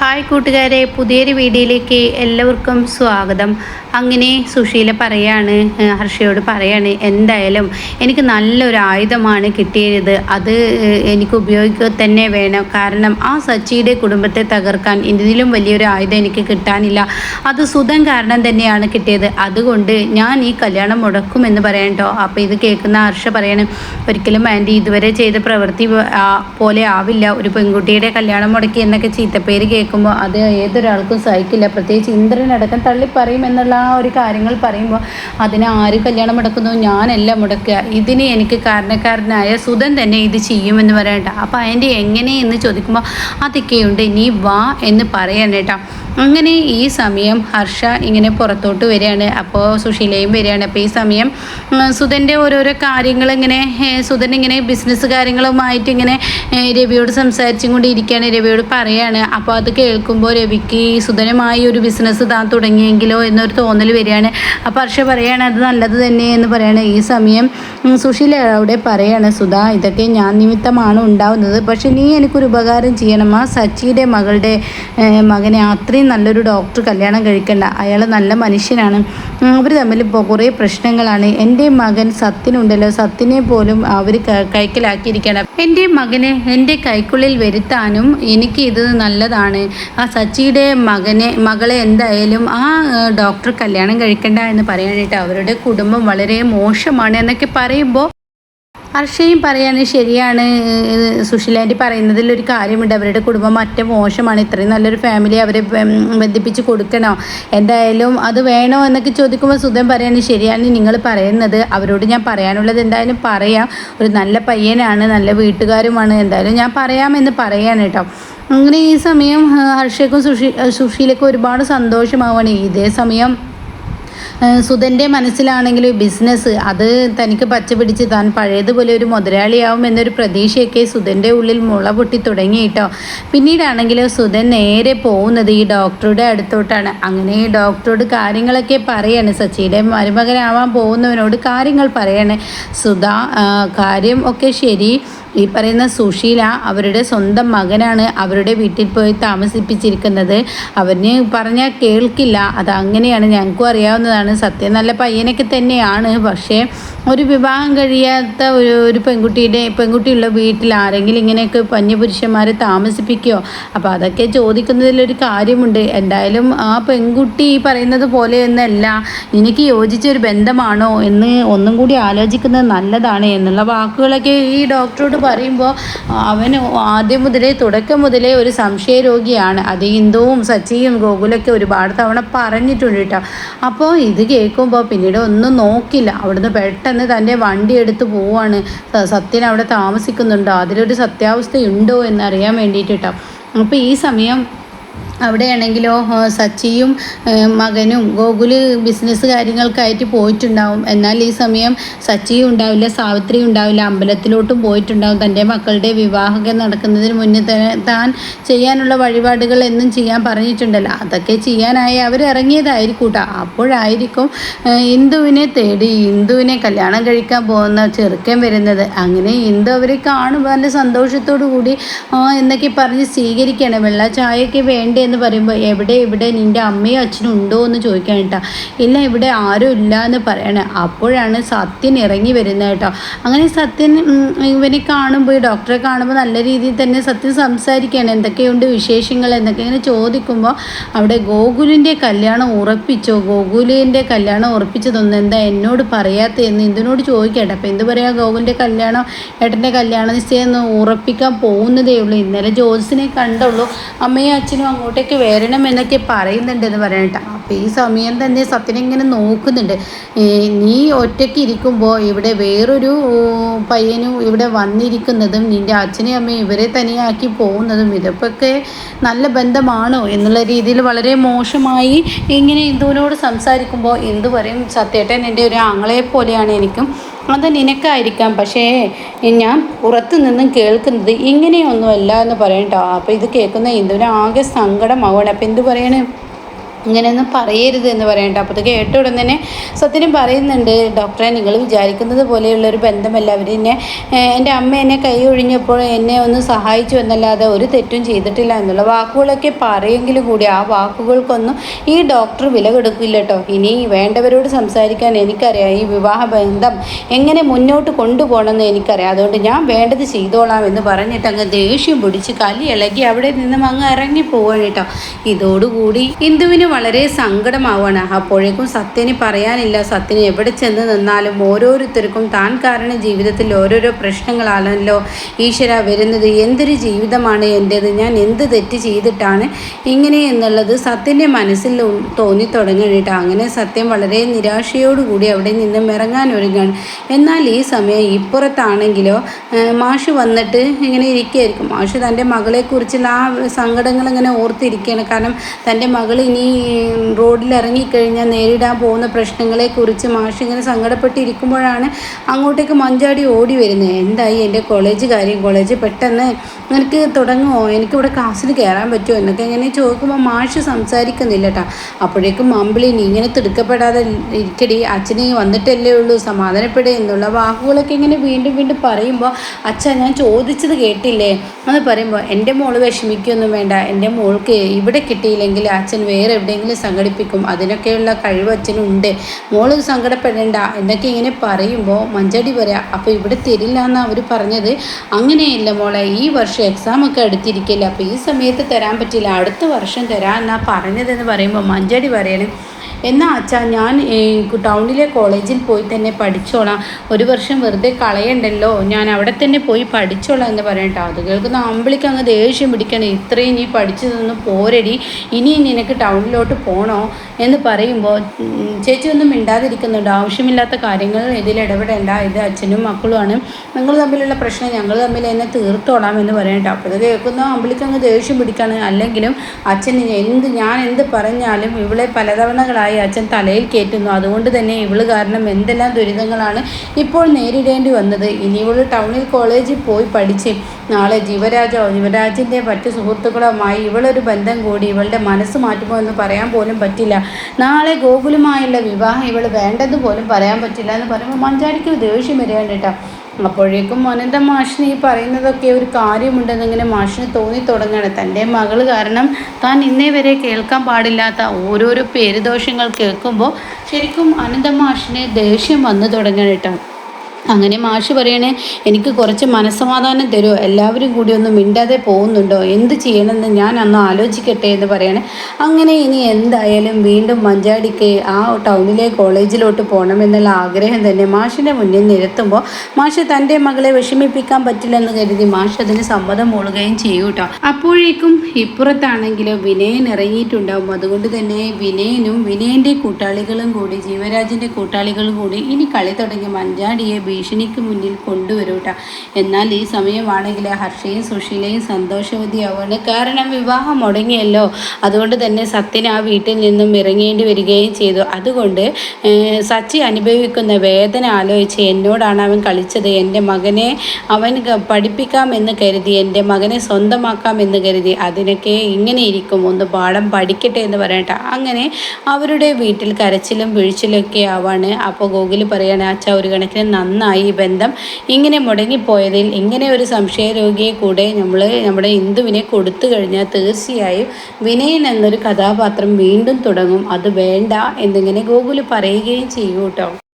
Hi കൂട്ടുകാരെ പുതിയൊരു വീഡിയോയിലേക്ക് എല്ലാവർക്കും സ്വാഗതം. അങ്ങനെ സുശീല പറയാണ് ഹർഷയോട് പറയാണ് എന്തായാലും എനിക്ക് നല്ലൊരു ആയുധമാണ് കിട്ടിയത്. അത് എനിക്ക് ഉപയോഗിക്കുക തന്നെ വേണം. കാരണം ആ സച്ചിയുടെ കുടുംബത്തെ തകർക്കാൻ ഇതിലും വലിയൊരു ആയുധം എനിക്ക് കിട്ടാനില്ല. അത് സുതം കാരണം തന്നെയാണ് കിട്ടിയത്. അതുകൊണ്ട് ഞാൻ ഈ കല്യാണം മുടക്കുമെന്ന് പറയണ്ടോ അപ്പോൾ ഇത് കേൾക്കുന്ന ഹർഷ പറയാണ് ഒരിക്കലും ആന്റി ഇതുവരെ ചെയ്ത പ്രവൃത്തി പോലെ ആവില്ല. ഒരു പെൺകുട്ടിയുടെ കല്യാണം മുടക്കി എന്നൊക്കെ ചീത്തപ്പേര് കേൾക്കുമ്പോൾ അത് ഏതൊരാൾക്കും സഹിക്കില്ല. പ്രത്യേകിച്ച് ഇന്ദ്രനടക്കം തള്ളിപ്പറയും എന്നുള്ള ആ ഒരു കാര്യങ്ങൾ പറയുമ്പോൾ അതിന് ആര് കല്യാണം മുടക്കുന്നു? ഞാനല്ല മുടക്കുക. ഇതിന് എനിക്ക് കാരണക്കാരനായ സുധൻ തന്നെ ഇത് ചെയ്യുമെന്ന് പറയണ്ട. അപ്പോൾ അതിന്റെ എങ്ങനെ എന്ന് ചോദിക്കുമ്പോൾ അതൊക്കെയുണ്ട്. നീ വാ എന്ന് പറയാൻ കേട്ടോ. അങ്ങനെ ഈ സമയം ഹർഷ ഇങ്ങനെ പുറത്തോട്ട് വരികയാണ്. അപ്പോൾ സുശീലയും വരികയാണ്. അപ്പോൾ ഈ സമയം സുധന്റെ ഓരോരോ കാര്യങ്ങൾ ഇങ്ങനെ സുധൻ ഇങ്ങനെ ബിസിനസ് കാര്യങ്ങളുമായിട്ട് ഇങ്ങനെ രവിയോട് സംസാരിച്ചും കൊണ്ട് ഇരിക്കുകയാണ് രവിയോട് പറയുകയാണ് അപ്പോൾ അത് കേൾക്കുമ്പോൾ രവിക്ക് സുധനമായി ഒരു ബിസിനസ് താൻ തുടങ്ങിയെങ്കിലോ എന്നൊരു തോന്നൽ വരികയാണ്. അപ്പോൾ ഹർഷ പറയുകയാണ് അത് നല്ലത് തന്നെ എന്ന് പറയാണ്. ഈ സമയം സുശീല അവിടെ പറയാണ് സുധ ഇതൊക്കെ ഞാൻ നിമിത്തമാണ് ഉണ്ടാവുന്നത്. പക്ഷേ നീ എനിക്കൊരു ഉപകാരം ചെയ്യണം. ആ സച്ചിയുടെ മകളുടെ മകനെ അത്രയും നല്ലൊരു ഡോക്ടർ കല്യാണം കഴിക്കണ്ട. അയാൾ നല്ല മനുഷ്യനാണ്. അവർ തമ്മിൽ ഇപ്പോൾ കുറേ പ്രശ്നങ്ങളാണ്. എന്റെ മകൻ സത്തിനുണ്ടല്ലോ സത്തിനെ പോലും അവർ കൈക്കലാക്കിയിരിക്കണം. എന്റെ മകനെ എന്റെ കൈക്കുള്ളിൽ വരുത്താനും എനിക്ക് ഇത് നല്ലതാണ്. ആ സച്ചിയുടെ മകനെ മകളെ എന്തായാലും ആ ഡോക്ടർ കല്യാണം കഴിക്കണ്ട എന്ന് പറയാനായിട്ട് അവരുടെ കുടുംബം വളരെ മോശമാണ് എന്നൊക്കെ പറയുമ്പോൾ ഹർഷയും പറയാണ് ശരിയാണ്. ഏഹ് സുശീലാന്റി പറയുന്നതിൽ ഒരു കാര്യമുണ്ട്. അവരുടെ കുടുംബം മറ്റേ മോശമാണ്. ഇത്രയും നല്ലൊരു ഫാമിലി അവരെ ബന്ധിപ്പിച്ച് കൊടുക്കണോ? എന്തായാലും അത് വേണോ എന്നൊക്കെ ചോദിക്കുമ്പോൾ സുധൻ പറയാണ് ശരിയാണ് നിങ്ങൾ പറയുന്നത്. അവരോട് ഞാൻ പറയാനുള്ളത് എന്തായാലും പറയാം. ഒരു നല്ല പയ്യനാണ് നല്ല വീട്ടുകാരുമാണ്. എന്തായാലും ഞാൻ പറയാമെന്ന് പറയാണ് കേട്ടോ. അങ്ങനെ ഈ സമയം ഹർഷയ്ക്കും സുഷി സുഷീലക്കും ഒരുപാട് സന്തോഷമാവാണ് ഇതേ സമയം സുധന്റെ മനസ്സിലാണെങ്കിൽ ബിസിനസ് അത് തനിക്ക് പച്ചപിടിച്ച് താൻ പഴയതുപോലെ ഒരു മുതലാളിയാവും എന്നൊരു പ്രതീക്ഷയൊക്കെ സുധന്റെ ഉള്ളിൽ മുള പൊട്ടി തുടങ്ങി കേട്ടോ. പിന്നീടാണെങ്കിൽ സുധൻ നേരെ പോകുന്നത് ഈ ഡോക്ടറുടെ അടുത്തോട്ടാണ്. അങ്ങനെ ഈ ഡോക്ടറോട് കാര്യങ്ങളൊക്കെ പറയാണ്. സച്ചിയുടെ മരുമകനാവാൻ പോകുന്നവനോട് കാര്യങ്ങൾ പറയാണ്. സുധ കാര്യം ഒക്കെ ശരി. ഈ പറയുന്ന സുശീല അവരുടെ സ്വന്തം മകനാണ്. അവരുടെ വീട്ടിൽ പോയി താമസിപ്പിച്ചിരിക്കുന്നത്. അവന് പറഞ്ഞാൽ കേൾക്കില്ല. അത് അങ്ങനെയാണ് ഞങ്ങൾക്കും അറിയാവുന്നതാണ്. സത്യം നല്ല പയ്യനൊക്കെ തന്നെയാണ്. പക്ഷേ ഒരു വിവാഹം കഴിയാത്ത ഒരു ഒരു പെൺകുട്ടിയുടെ പെൺകുട്ടിയുള്ള വീട്ടിൽ ആരെങ്കിലും ഇങ്ങനെയൊക്കെ പന്യപുരുഷന്മാരെ താമസിപ്പിക്കുകയോ അപ്പോൾ അതൊക്കെ ചോദിക്കുന്നതിലൊരു കാര്യമുണ്ട്. എന്തായാലും ആ പെൺകുട്ടി പറയുന്നത് പോലെയൊന്നല്ല നിനക്ക് യോജിച്ച ഒരു ബന്ധമാണോ എന്ന് ഒന്നും കൂടി ആലോചിക്കുന്നത് നല്ലതാണ് എന്നുള്ള വാക്കുകളൊക്കെ ഈ ഡോക്ടറോട് പറയുമ്പോൾ അവൻ ആദ്യം മുതലേ തുടക്കം മുതലേ ഒരു സംശയ രോഗിയാണ്. അത് ഇന്ദുവും സച്ചിയും ഗോകുലൊക്കെ ഒരുപാട് തവണ പറഞ്ഞിട്ടുണ്ട് കേട്ടോ. അപ്പോൾ ഇത് കേൾക്കുമ്പോൾ പിന്നീട് ഒന്നും നോക്കില്ല. അവിടുന്ന് പെട്ടെന്ന് തന്റെ വണ്ടി എടുത്ത് പോവാണ്. സത്യൻ അവിടെ താമസിക്കുന്നുണ്ടോ. അതിലൊരു സത്യാവസ്ഥയുണ്ടോ എന്നറിയാൻ വേണ്ടിയിട്ട്. കേട്ടോ അപ്പോൾ ഈ സമയം അവിടെയാണെങ്കിലോ സച്ചിയും മകനും ഗോകുൽ ബിസിനസ് കാര്യങ്ങൾക്കായിട്ട് പോയിട്ടുണ്ടാവും. എന്നാൽ ഈ സമയം സച്ചിയും ഉണ്ടാവില്ല സാവിത്രി ഉണ്ടാവില്ല. അമ്പലത്തിലോട്ടും പോയിട്ടുണ്ടാവും. തന്റെ മക്കളുടെ വിവാഹമൊക്കെ നടക്കുന്നതിന് മുന്നേ തന്നെ താൻ ചെയ്യാനുള്ള വഴിപാടുകൾ എന്നും ചെയ്യാൻ പറഞ്ഞിട്ടുണ്ടല്ലോ. അതൊക്കെ ചെയ്യാനായി അവർ ഇറങ്ങിയതായിരിക്കും കേട്ടോ അപ്പോഴായിരിക്കും ഇന്ദുവിനെ തേടി ഇന്ദുവിനെ കല്യാണം കഴിക്കാൻ പോകുന്ന ചെറുക്കൻ വരുന്നത്. അങ്ങനെ ഇന്ദു അവരെ കാണുമ്പോൾ നല്ല സന്തോഷത്തോടു കൂടി എന്നൊക്കെ പറഞ്ഞ് സ്വീകരിക്കുകയാണ്. വെള്ള ചായയൊക്കെ വേണ്ടേ എന്ന് പറയുമ്പോൾ എവിടെ ഇവിടെ നിന്റെ അമ്മയും അച്ഛനും ഉണ്ടോ എന്ന് ചോദിക്കാൻ കേട്ടോ. ഇല്ല ഇവിടെ ആരും ഇല്ല എന്ന് പറയണേ. അപ്പോഴാണ് സത്യൻ ഇറങ്ങി വരുന്നത് കേട്ടോ. അങ്ങനെ സത്യൻ ഇവനെ കാണുമ്പോൾ ഈ ഡോക്ടറെ കാണുമ്പോൾ നല്ല രീതിയിൽ തന്നെ സത്യം സംസാരിക്കുകയാണ്. എന്തൊക്കെയുണ്ട് വിശേഷങ്ങൾ എന്നൊക്കെ ഇങ്ങനെ ചോദിക്കുമ്പോൾ അവിടെ ഗോകുലിന്റെ കല്യാണം ഉറപ്പിച്ചോ? ഗോകുലിന്റെ കല്യാണം ഉറപ്പിച്ചതൊന്നും എന്താ എന്നോട് പറയാത്ത എന്ന് എന്തിനോട് ചോദിക്കട്ടെ അപ്പം എന്ത് പറയാ ഗോകുലിന്റെ കല്യാണം ഏട്ടന്റെ കല്യാണ നിശ്ചയം ഉറപ്പിക്കാൻ പോകുന്നതേ ഉള്ളൂ. ഇന്നലെ ജോത്സിനെ കണ്ടുള്ളൂ. അമ്മയും അച്ഛനും അങ്ങോട്ടേക്ക് വരണം എന്നൊക്കെ പറയുന്നുണ്ടെന്ന് പറയട്ടെ അപ്പോൾ ഈ സമയം തന്നെ സത്യനെ ഇങ്ങനെ നോക്കുന്നുണ്ട്. നീ ഒറ്റയ്ക്ക് ഇരിക്കുമ്പോൾ ഇവിടെ വേറൊരു പയ്യനും ഇവിടെ വന്നിരിക്കുന്നതും നിന്റെ അച്ഛനെയും അമ്മയും ഇവരെ തനിയാക്കി പോകുന്നതും ഇതൊക്കെ നല്ല ബന്ധമാണോ എന്നുള്ള രീതിയിൽ വളരെ മോശമായി ഇങ്ങനെ ഇന്ദുവിനോട് സംസാരിക്കുമ്പോൾ ഇന്ദു പറയും സത്യേട്ടൻ എന്റെ ഒരു ആങ്ങളെ പോലെയാണ് എനിക്കും. അത് നിനക്കായിരിക്കാം. പക്ഷേ ഞാൻ പുറത്തു നിന്നും കേൾക്കുന്നത് ഇങ്ങനെയൊന്നുമല്ല എന്ന് പറയട്ടോ അപ്പോൾ ഇത് കേൾക്കുന്ന ഇന്ദുവിന് ആകെ സങ്കടമാവുകയാണ്. അപ്പോൾ എന്ത് പറയണേ? ഇങ്ങനെയൊന്നും പറയരുത് എന്ന് പറയണ്ട അപ്പോൾ അത് കേട്ട ഉടൻ തന്നെ സത്യനും പറയുന്നുണ്ട് ഡോക്ടറെ നിങ്ങൾ വിചാരിക്കുന്നത് പോലെയുള്ളൊരു ബന്ധമല്ല. അവർ എന്നെ എന്റെ അമ്മ എന്നെ കൈ ഒഴിഞ്ഞപ്പോൾ എന്നെ ഒന്ന് സഹായിച്ചു എന്നല്ലാതെ ഒരു തെറ്റും ചെയ്തിട്ടില്ല എന്നുള്ള വാക്കുകളൊക്കെ പറയെങ്കിലും കൂടി ആ വാക്കുകൾക്കൊന്നും ഈ ഡോക്ടർ വില കൊടുക്കില്ല കേട്ടോ. ഇനി വേണ്ടവരോട് സംസാരിക്കാൻ എനിക്കറിയാം. ഈ വിവാഹ ബന്ധം എങ്ങനെ മുന്നോട്ട് കൊണ്ടുപോകണമെന്ന് എനിക്കറിയാം. അതുകൊണ്ട് ഞാൻ വേണ്ടത് ചെയ്തോളാം എന്ന് പറഞ്ഞിട്ട് അങ്ങ് ദേഷ്യം പിടിച്ച് കലി ഇളകി അവിടെ നിന്നും അങ്ങ് ഇറങ്ങി പോവാണ് കേട്ടോ. ഇതോടുകൂടി ഇന്ദുവിന് വളരെ സങ്കടമാവാണ് അപ്പോഴേക്കും സത്യന് പറയാനില്ല. സത്യന് എവിടെ ചെന്ന് നിന്നാലും ഓരോരുത്തർക്കും താൻ കാരണം ജീവിതത്തിൽ ഓരോരോ പ്രശ്നങ്ങളാണല്ലോ. ഈശ്വര വരുന്നത് എന്തൊരു ജീവിതമാണ് എന്റേത് ഞാൻ എന്ത് തെറ്റ് ചെയ്തിട്ടാണ് ഇങ്ങനെ എന്നുള്ളത് സത്യന്റെ മനസ്സിൽ തോന്നി തുടങ്ങിയിട്ട് അങ്ങനെ സത്യം വളരെ നിരാശയോടുകൂടി അവിടെ നിന്നും ഇറങ്ങാൻ ഒരുങ്ങാണ്. എന്നാൽ ഈ സമയം ഇപ്പുറത്താണെങ്കിലോ മാഷ് വന്നിട്ട് ഇങ്ങനെ ഇരിക്കുകയായിരിക്കും. മാഷ് തന്റെ മകളെക്കുറിച്ചുള്ള ആ സങ്കടങ്ങൾ ഇങ്ങനെ ഓർത്തിരിക്കുകയാണ്. കാരണം തന്റെ മകൾ ഇനി റോഡിൽ ഇറങ്ങിക്കഴിഞ്ഞാൽ നേരിടാൻ പോകുന്ന പ്രശ്നങ്ങളെക്കുറിച്ച് മാഷ് ഇങ്ങനെ സങ്കടപ്പെട്ടിരിക്കുമ്പോഴാണ് അങ്ങോട്ടേക്ക് മഞ്ചാടി ഓടി വരുന്നത്. എന്തായി എന്റെ കോളേജ് കാര്യം? കോളേജ് പെട്ടെന്ന് നിനക്ക് തുടങ്ങുമോ? എനിക്കിവിടെ ക്ലാസ്സിൽ കയറാൻ പറ്റുമോ? എന്നൊക്കെ ഇങ്ങനെ ചോദിക്കുമ്പോൾ മാഷ് സംസാരിക്കുന്നില്ല കേട്ടോ അപ്പോഴേക്കും അമ്പിളി നീ ഇങ്ങനെ തിടുക്കപ്പെടാതെ ഇരിക്കടി. അച്ഛനെ വന്നിട്ടല്ലേ ഉള്ളൂ. സമാധാനപ്പെടുക എന്നുള്ള വാക്കുകളൊക്കെ ഇങ്ങനെ വീണ്ടും വീണ്ടും പറയുമ്പോൾ അച്ഛ ഞാൻ ചോദിച്ചത് കേട്ടില്ലേ? എന്ന് പറയുമ്പോൾ എന്റെ മോൾ വിഷമിക്കൊന്നും വേണ്ട. എന്റെ മോൾക്ക് ഇവിടെ കിട്ടിയില്ലെങ്കിൽ അച്ഛൻ വേറെ എവിടെയെങ്കിലും സംഘടിപ്പിക്കും. അതിനൊക്കെയുള്ള കഴിവ് അച്ഛനുണ്ട്. മോൾ സങ്കടപ്പെടേണ്ട. എന്നൊക്കെ ഇങ്ങനെ പറയുമ്പോൾ മഞ്ചടി പറയാം അപ്പോൾ ഇവിടെ തരില്ല എന്നാണ് അവർ പറഞ്ഞത്? അങ്ങനെയല്ല മോളെ ഈ വർഷം എക്സാം ഒക്കെ അടുത്തിരിക്കില്ല. അപ്പോൾ ഈ സമയത്ത് തരാൻ പറ്റില്ല. അടുത്ത വർഷം തരാം എന്നാണ് പറഞ്ഞതെന്ന് പറയുമ്പോൾ മഞ്ചടി പറയണേ എന്നാൽ അച്ഛാ ഞാൻ ടൗണിലെ കോളേജിൽ പോയി തന്നെ പഠിച്ചോളാം. ഒരു വർഷം വെറുതെ കളയണ്ടല്ലോ. ഞാൻ അവിടെ തന്നെ പോയി പഠിച്ചോളാം എന്ന് പറയട്ടോ അത് കേൾക്കുന്ന അമ്പിളിക്ക് അങ്ങ് ദേഷ്യം പിടിക്കണം. ഇത്രയും നീ പഠിച്ചു നിന്ന് പോരടി. ഇനി നിനക്ക് ടൗണിലോട്ട് പോകണോ എന്ന് പറയുമ്പോൾ ചേച്ചി ഒന്നും മിണ്ടാതിരിക്കുന്നുണ്ട്. ആവശ്യമില്ലാത്ത കാര്യങ്ങൾ ഇതിൽ ഇടപെടേണ്ട. ഇത് അച്ഛനും മക്കളുമാണ്. നിങ്ങൾ തമ്മിലുള്ള പ്രശ്നം ഞങ്ങൾ തമ്മിൽ എന്നെ തീർത്തോളാം എന്ന് പറയട്ടെ അപ്പോൾ ഇത് കേൾക്കുന്ന അമ്പിളിക്ക് അങ്ങ് ദേഷ്യം പിടിക്കാണ്. അല്ലെങ്കിലും അച്ഛൻ എന്ത് ഞാൻ എന്ത് പറഞ്ഞാലും ഇവളെ പലതവണകളായി ഭാരമായി അച്ഛൻ തലയിൽ കയറ്റുന്നു. അതുകൊണ്ട് തന്നെ ഇവൾ കാരണം എന്തെല്ലാം ദുരിതങ്ങളാണ് ഇപ്പോൾ നേരിടേണ്ടി വന്നത്. ഇനി ഇവൾ ടൗണിൽ കോളേജിൽ പോയി പഠിച്ച് നാളെ ജീവരാജോ ജീവരാജിന്റെ മറ്റു സുഹൃത്തുക്കളുമായി ഇവളൊരു ബന്ധം കൂടി ഇവളുടെ മനസ്സ് മാറ്റുമോ എന്ന് പറയാൻ പോലും പറ്റില്ല. നാളെ ഗോകുലുമായുള്ള വിവാഹം ഇവൾ വേണ്ടെന്ന് പോലും പറയാൻ പറ്റില്ല എന്ന് പറയുമ്പോൾ മഞ്ചാടിക്ക് ദേഷ്യം വരികയാണ് കേട്ടോ. അപ്പോഴേക്കും മോനന്റെ മാഷിന് ഈ പറയുന്നതൊക്കെ ഒരു കാര്യമുണ്ടെന്നിങ്ങനെ മാഷിന് തോന്നി തുടങ്ങുകയാണ് തന്റെ മകൾ കാരണം താൻ ഇന്നേ വരെ കേൾക്കാൻ പാടില്ലാത്ത ഓരോരോ പേരുദോഷങ്ങൾ കേൾക്കുമ്പോൾ ശരിക്കും അനന്ത മാഷിന് ദേഷ്യം വന്നു തുടങ്ങണം കേട്ടോ. അങ്ങനെ മാഷ് പറയണേ എനിക്ക് കുറച്ച് മനസ്സമാധാനം തരുമോ എല്ലാവരും കൂടി ഒന്ന് മിണ്ടാതെ പോകുന്നുണ്ടോ? എന്ത് ചെയ്യണമെന്ന് ഞാൻ അന്ന് ആലോചിക്കട്ടെ എന്ന് പറയണേ. അങ്ങനെ ഇനി എന്തായാലും വീണ്ടും മഞ്ചാടിക്ക് ആ ടൗണിലെ കോളേജിലോട്ട് പോകണമെന്നുള്ള ആഗ്രഹം തന്നെ മാഷിന്റെ മുന്നിൽ നിരത്തുമ്പോൾ മാഷ് തന്റെ മകളെ വിഷമിപ്പിക്കാൻ പറ്റില്ലെന്ന് കരുതി മാഷ് അതിന് സമ്മതം മൂളുകയും ചെയ്യും കേട്ടോ അപ്പോഴേക്കും ഇപ്പുറത്താണെങ്കിലോ വിനയൻ ഇറങ്ങിയിട്ടുണ്ടാവും. അതുകൊണ്ട് തന്നെ വിനയനും വിനയന്റെ കൂട്ടാളികളും കൂടി ജീവരാജിന്റെ കൂട്ടാളികളും കൂടി ഇനി കളി തുടങ്ങി മഞ്ചാടിയെ ഭീഷണിക്ക് മുന്നിൽ കൊണ്ടുവരൂട്ട. എന്നാൽ ഈ സമയമാണെങ്കിൽ ഹർഷയും സുഷീലയും സന്തോഷവതിയാവുകയാണ്. കാരണം വിവാഹം മുടങ്ങിയല്ലോ. അതുകൊണ്ട് തന്നെ സത്യൻ ആ വീട്ടിൽ നിന്നും ഇറങ്ങേണ്ടി വരികയും ചെയ്തു. അതുകൊണ്ട് സച്ചി അനുഭവിക്കുന്ന വേദന ആലോചിച്ച് എന്നോടാണ് അവൻ കളിച്ചത്. എന്റെ മകനെ അവൻ പഠിപ്പിക്കാമെന്ന് കരുതി എന്റെ മകനെ സ്വന്തമാക്കാമെന്ന് കരുതി. അതിനൊക്കെ ഇങ്ങനെ ഇരിക്കും. ഒന്ന് പാഠം പഠിക്കട്ടെ എന്ന് പറയട്ടെ. അങ്ങനെ അവരുടെ വീട്ടിൽ കരച്ചിലും വീഴ്ചിലൊക്കെ ആവാണ്. അപ്പോൾ ഗോകുൽ പറയാണ് അച്ഛ ഒരു കണക്കിന് നന്നായി ഈ ബന്ധം. ഇങ്ങനെ മുടങ്ങിപ്പോയതിൽ ഇങ്ങനെ ഒരു സംശയ രോഗിയെ കൂടെ നമ്മൾ നമ്മുടെ ഇന്ദുവിനെ കൊടുത്തു കഴിഞ്ഞാൽ തീർച്ചയായും വിനയൻ എന്നൊരു കഥാപാത്രം വീണ്ടും തുടങ്ങും. അത് വേണ്ട എന്നിങ്ങനെ ഗോകുൽ പറയുകയും ചെയ്യൂ കേട്ടോ.